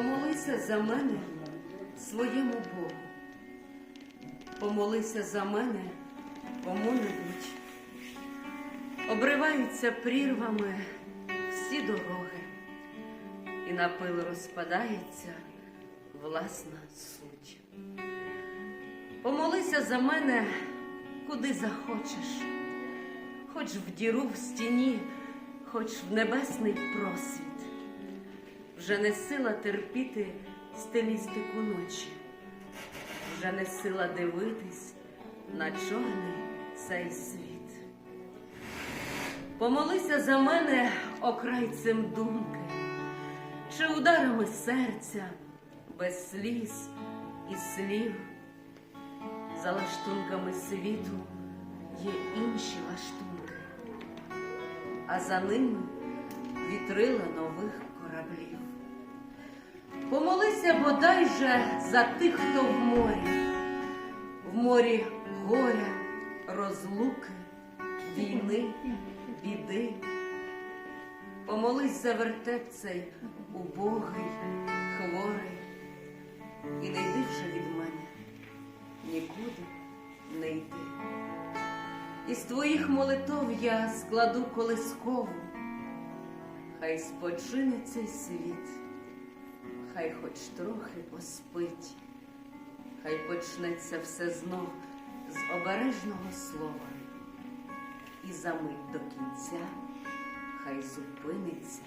Помолися за мене своєму Богу. Помолися за мене кому-небудь. Обриваються прірвами всі дороги, і на пил розпадається власна суть. Помолися за мене куди захочеш, хоч в діру в стіні, хоч в небесний просвіт. Вже не сила терпіти стилістику ночі, вже не сила дивитись на чорний цей світ. Помолися за мене окрайцем думки, чи ударами серця без сліз і слів. За лаштунками світу є інші лаштунки, а за ними вітрила нових. Помолися бодай же за тих, хто в морі, в морі горя, розлуки, війни, біди. Помолись за вертеп цей убогий, хворий, і не йди вже від мене, нікуди не йди. Із твоїх молитов я складу колискову, хай спочине цей світ, хай хоч трохи поспить, хай почнеться все знов з обережного слова, і за мить до кінця хай зупиниться.